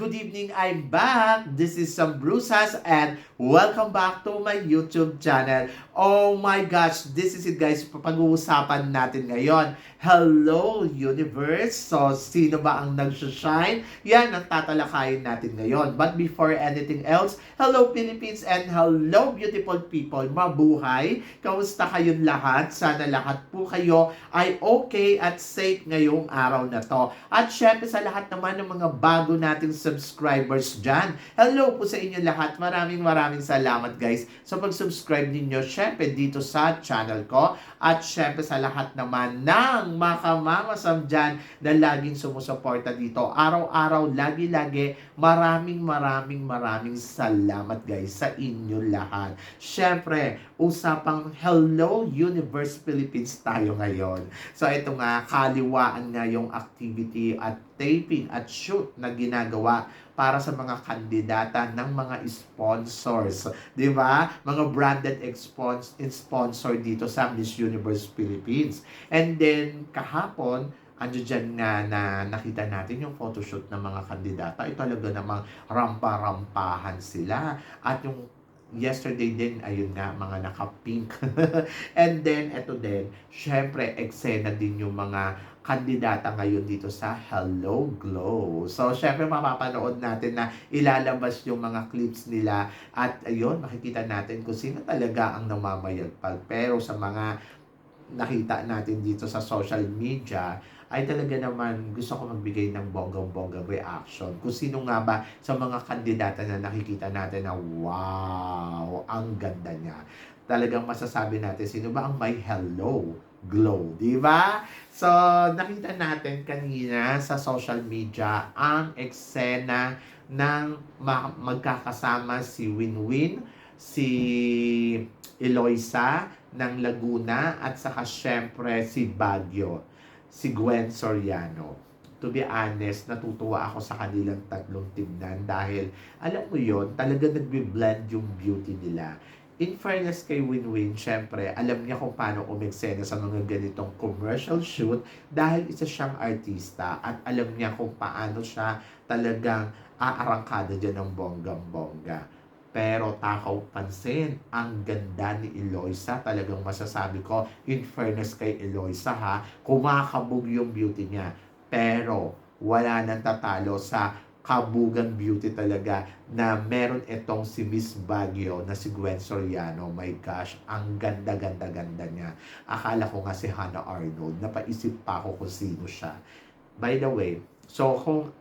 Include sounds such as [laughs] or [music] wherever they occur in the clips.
Good evening! I'm back! This is Sam Brusas and welcome back to my YouTube channel. Oh my gosh! This is it guys. Pag-uusapan natin ngayon. Hello Universe! So, sino ba ang nag-shine? Yan ang tatalakayin natin ngayon. But before anything else, hello Philippines and hello beautiful people! Mabuhay! Kamusta kayong lahat? Sana lahat po kayo ay okay at safe ngayong araw na to. At syempre sa lahat naman ng mga bago nating subscribers dyan. Hello po sa inyo lahat. Maraming maraming salamat guys sa pag-subscribe ninyo syempre dito sa channel ko. At syempre sa lahat naman ng makamamasam dyan na laging sumusuporta dito. Araw-araw, lagi-lagi, maraming maraming maraming salamat guys sa inyo lahat. Syempre, usapang Hello Universe Philippines tayo ngayon. So ito nga, kaliwaan nga yung activity at taping at shoot na ginagawa para sa mga kandidata ng mga sponsors. Di ba? Mga branded sponsor dito sa Miss Universe Philippines. And then, kahapon, ano dyan nga na nakita natin yung photoshoot ng mga kandidata, ay talaga namang rampa-rampahan sila. At yung yesterday din, ayun nga, mga naka-pink. [laughs] And then, eto din, syempre, eksena din yung mga kandidata ngayon dito sa Hello Glow. So, syempre, mapapanood natin na ilalabas yung mga clips nila at ayun, makikita natin kung sino talaga ang namamayagpag. Pero sa mga nakita natin dito sa social media, ay talaga naman gusto ko magbigay ng bonggang-bonggang reaction. Kung sino nga ba sa mga kandidata na nakikita natin na wow, ang ganda niya. Talagang masasabi natin sino ba ang may hello glow, di ba? So, nakita natin kanina sa social media ang eksena ng ma- magkakasama si Winwin, si Eloisa ng Laguna at saka syempre si Baguio, si Gwen Soriano. To be honest, natutuwa ako sa kanilang tatlong tignan dahil alam mo yon talaga nagbe-blend yung beauty nila. In fairness kay Winwin, syempre, alam niya kung paano umeksena sa mga ganitong commercial shoot dahil isa siyang artista at alam niya kung paano siya talagang aarangkada dyan ng bonggang-bongga. Pero takaw pansin, ang ganda ni Eloisa. Talagang masasabi ko, in fairness kay Eloisa ha, kumakabog yung beauty niya. Pero wala nang tatalo sa kabugan beauty talaga na meron itong si Miss Baguio na si Gwen Soriano. My gosh, ang ganda-ganda-ganda niya. Akala ko nga si Hannah Arnold. Napaisip pa ako kung sino siya. By the way, so kung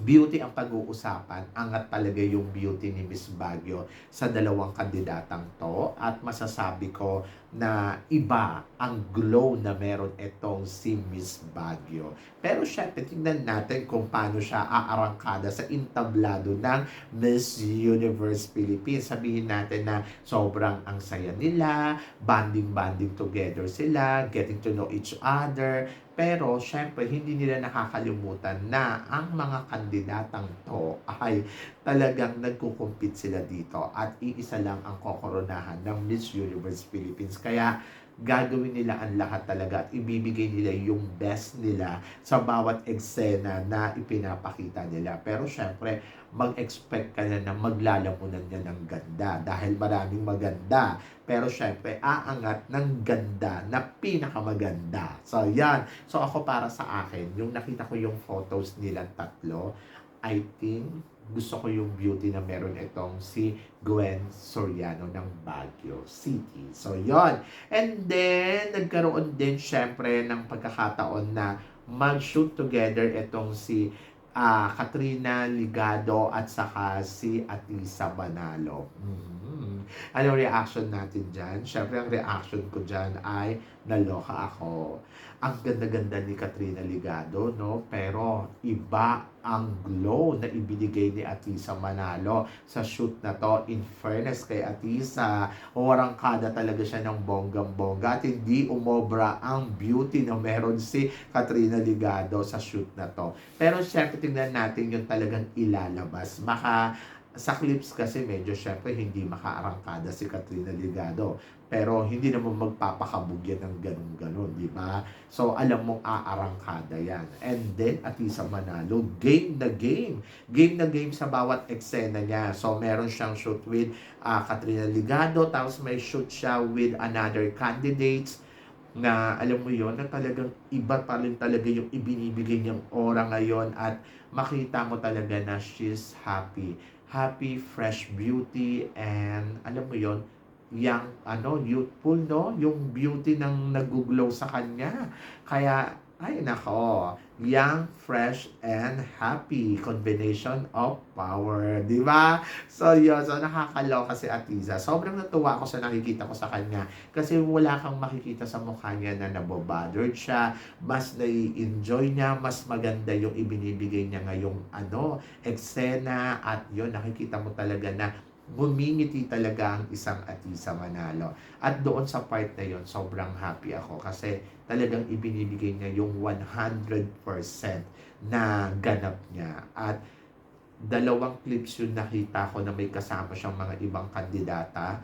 beauty ang pag-uusapan, angat talaga yung beauty ni Miss Baguio sa dalawang kandidatang to at masasabi ko na iba ang glow na meron itong si Miss Baguio. Pero syempre, tingnan natin kung paano siya aarangkada sa intablado ng Miss Universe Philippines. Sabihin natin na sobrang ang saya nila, banding-banding together sila, getting to know each other, pero, syempre, hindi nila nakakalimutan na ang mga kandidatang to ay talagang nagkukumpit sila dito at iisa lang ang kokoronahan ng Miss Universe Philippines. Kaya, gagawin nila ang lahat talaga at ibibigay nila yung best nila sa bawat eksena na ipinapakita nila. Pero syempre, mag-expect ka na na maglalamunan niya ng ganda dahil maraming maganda. Pero syempre, aangat ng ganda na pinakamaganda. So, yan. So, ako para sa akin, yung nakita ko yung photos nilang tatlo, I think gusto ko yung beauty na meron itong si Gwen Soriano ng Baguio City. So, yon And then, nagkaroon din syempre ng pagkakataon na mag-shoot together itong si ah Katrina Ligado at saka si Atisa Manalo. Mhm. Anong reaction natin dyan? Syempre, ang reaction ko dyan ay naloka ako. Ang ganda-ganda ni Katrina Ligado, no? Pero iba ang glow na ibinigay ni Atisa Manalo sa shoot na to. In fairness kay Atisa, warangkada talaga siya ng bonggang-bongga at hindi umobra ang beauty na meron si Katrina Ligado sa shoot na to. Pero syempre tingnan natin yung talagang ilalabas. Maka Sa clips kasi medyo syempre hindi makaarangkada si Katrina Ligado. Pero hindi naman magpapakabog yan ng ganun-ganun, di ba? So, alam mong aarangkada yan. And then, Atisa Manalo, game na game. Game na game sa bawat eksena niya. So, meron siyang shoot with ah, Katrina Ligado, tapos may shoot siya with another candidates na alam mo yon na talagang iba pa rin talaga yung ibinibigay niyang aura ngayon at makita mo talaga na she's happy. Happy, fresh beauty, and alam mo yon young, ano, youthful, no? Yung beauty ng nag-glow sa kanya. Kaya, ay nako, young, fresh, and happy. Combination of power. Di ba? So, yun. So, nakakaloka si Atiza. Sobrang natuwa ako sa nakikita ko sa kanya. Kasi wala kang makikita sa mukha niya na nabobothered siya. Mas nai-enjoy niya. Mas maganda yung ibinibigay niya ngayong ano, eksena. At yun, nakikita mo talaga na bumingiti talaga ang isang Atisa Manalo. At doon sa part na yon sobrang happy ako kasi talagang ibinibigay niya yung 100% na ganap niya. At dalawang clips yung nakita ko na may kasama siyang mga ibang kandidata.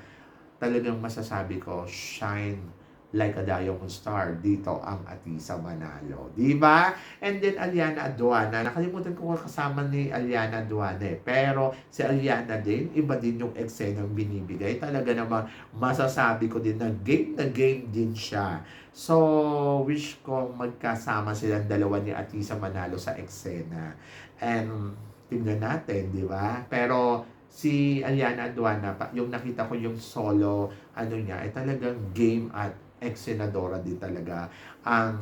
Talagang masasabi ko, shine like a diamond star dito ang Atisa Manalo. Di ba? And then Aliana Aduana. Nakalimutan ko kasama ni Aliana Aduana eh. Pero si Aliana din, iba din yung eksena ng binibigay. Talaga naman masasabi ko din na game na game din siya. So, wish ko magkasama silang dalawa ni Atisa Manalo sa eksena. And tingnan natin, di ba? Pero si Aliana Aduana, yung nakita ko yung solo, ano niya, ay talagang game at ex-senadora din talaga ang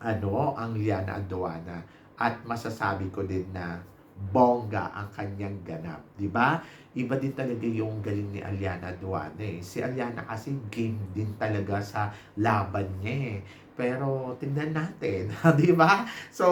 ano, ang Liana Aduana. At masasabi ko din na bongga ang kanyang ganap, di ba? Iba din talaga yung galing ni Aliana Duane. Eh. Si Aliana kasi game din talaga sa laban niya eh. Pero tingnan natin, [laughs] di ba? So,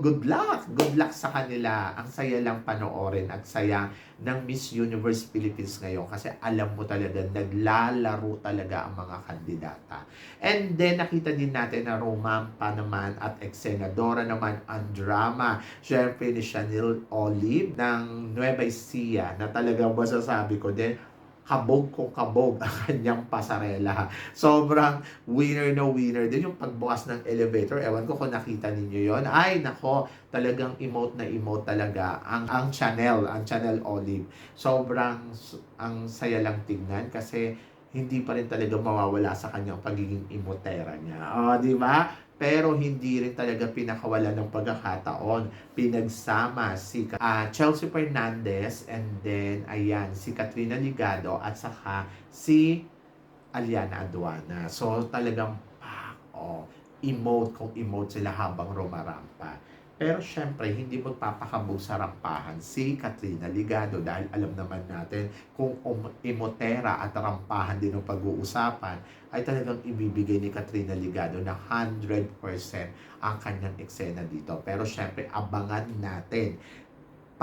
good luck. Good luck sa kanila. Ang saya lang panoorin at saya ng Miss Universe Philippines ngayon kasi alam mo talaga, naglalaro talaga ang mga kandidata. And then, nakita din natin na romampa naman at ex-senadora naman ang drama. Siyempre ni Chanel Olive ng Nueva Ecija na talagang masasabi ko din, kabog kung kabog ang kanyang pasarela. [laughs] Sobrang winner na winner din yung pagbukas ng elevator. Ewan ko kung nakita ninyo yon Ay, nako, talagang emote na emote talaga ang, ang channel, ang channel Olive. Sobrang ang saya lang tingnan kasi hindi pa rin talaga mawawala sa kanyang pagiging emotera niya. O, di ba? Pero hindi rin talaga pinakawala ng pagkakataon. Pinagsama si ah, Chelsea Fernandez and then, ayan, si Katrina Ligado at saka si Aliana Aduana. So, talagang, pak, oh, emote kung emote sila habang rumarampa. Pero syempre, hindi magpapakabog sa rampahan si Katrina Ligado dahil alam naman natin kung um, emotera at rampahan din ang pag-uusapan ay talagang ibibigay ni Katrina Ligado na 100% ang kanyang eksena dito. Pero syempre, abangan natin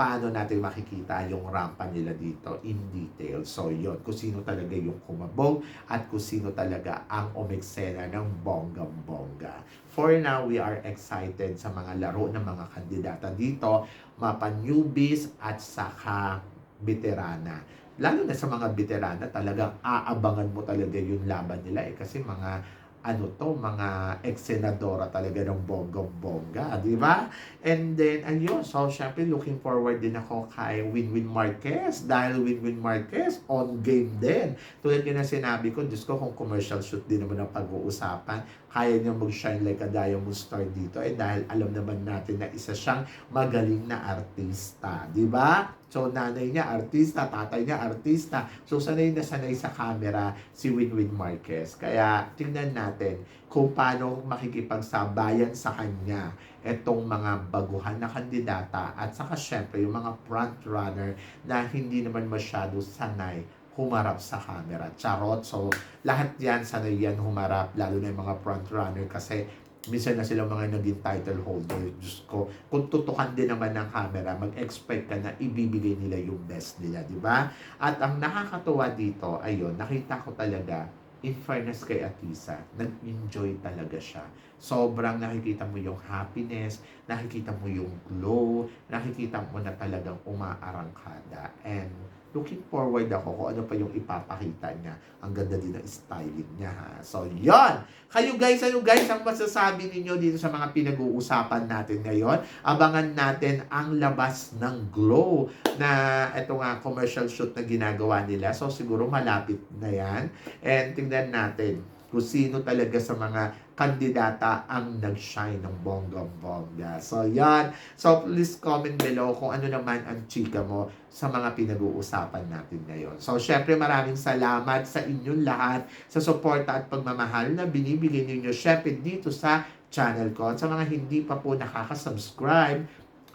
paano natin makikita yung rampa nila dito in detail. So, yun. Kung sino talaga yung kumabog at kung sino talaga ang umeksena ng bonggang-bongga. For now, we are excited sa mga laro ng mga kandidata dito, mapa newbies at saka veterana. Lalo na sa mga veterana, talagang aabangan mo talaga yung laban nila eh. Kasi mga ano to, mga ex-senadora talaga ng bonggang-bongga, di ba? And then, ayun, so syempre looking forward din ako kay Winwin Marquez dahil Winwin Marquez on game din. Tulad nga na sinabi ko, Diyos ko kung commercial shoot din naman ang pag-uusapan, kaya niya mag-shine like a diamond star dito eh dahil alam naman natin na isa siyang magaling na artista, di ba? So, nanay niya artista, tatay niya artista. So, sanay na sanay sa camera si Winwin Marquez. Kaya, tingnan natin kung paano makikipagsabayan sa kanya itong mga baguhan na kandidata at saka syempre yung mga front runner na hindi naman masyado sanay humarap sa camera. Charot. So, lahat yan sanay yan humarap, lalo na yung mga front runner kasi minsan na silang mga naging title holder. Diyos ko, kung tutukan din naman ng camera, mag-expect ka na ibibigay nila yung best nila, di ba? At ang nakakatuwa dito, ayun, nakita ko talaga in fairness kay Atisa, nag-enjoy talaga siya. Sobrang nakikita mo yung happiness, nakikita mo yung glow, nakikita mo na talagang umaarangkada. And looking forward ako kung ano pa yung ipapakita niya. Ang ganda din ng styling niya ha. So, yon Kayo guys, ano guys ang masasabi ninyo dito sa mga pinag-uusapan natin ngayon? Abangan natin ang labas ng glow na ito nga commercial shoot na ginagawa nila. So, siguro malapit na yan. And tingnan natin kung sino talaga sa mga kandidata ang nag-shine ng bonggang-bongga. So, yan. So, please comment below kung ano naman ang chika mo sa mga pinag-uusapan natin ngayon. So, syempre maraming salamat sa inyong lahat sa suporta at pagmamahal na binibigay ninyo syempre dito sa channel ko. At sa mga hindi pa po nakaka-subscribe,